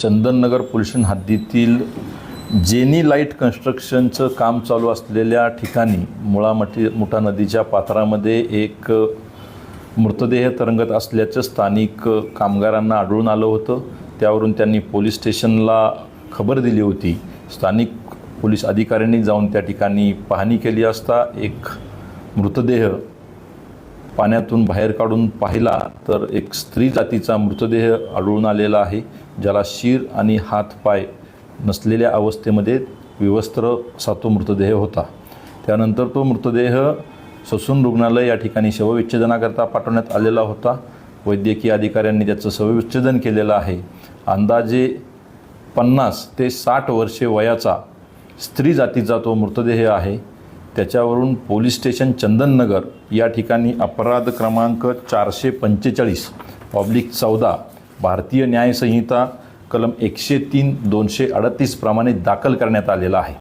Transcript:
Chandannagar pollution हद्दीतील जेनी लाइट कन्स्ट्रक्शनचं काम चालू असलेल्या ठिकाणी मुळामठी मुठा नदीच्या पात्रामध्ये एक मृतदेह तरंगत असल्याचं स्थानिक कामगारांना आढळून आलं होतं. त्यावरून त्यांनी पोलीस स्टेशनला खबर दिली होती. स्थानिक पोलीस अधिकाऱ्यांनी जाऊन त्या ठिकाणी पाहणी केली असता एक मृतदेह पाण्यातून बाहेर काढून पाहिला तर एक स्त्री जातीचा मृतदेह आढळून आलेला आहे ज्याला शिर आणि हातपाय नसलेल्या अवस्थेमध्ये विवस्त्र असा तो मृतदेह होता. त्यानंतर तो मृतदेह ससून रुग्णालय या ठिकाणी शवविच्छेदनाकरता पाठवण्यात आलेला होता. वैद्यकीय अधिकाऱ्यांनी त्याचं शवविच्छेदन केलेलं आहे. अंदाजे पन्नास ते साठ वर्षे वयाचा स्त्री जातीचा तो मृतदेह आहे. त्याच्यावरून पोलीस स्टेशन चंदननगर या ठिकाणी अपराध क्रमांक चारशे पंचेचाळीस पब्लिक चौदा भारतीय न्यायसंहिता कलम एकशे तीन दोनशे अडतीस प्रमाणे दाखल करण्यात आलेला आहे.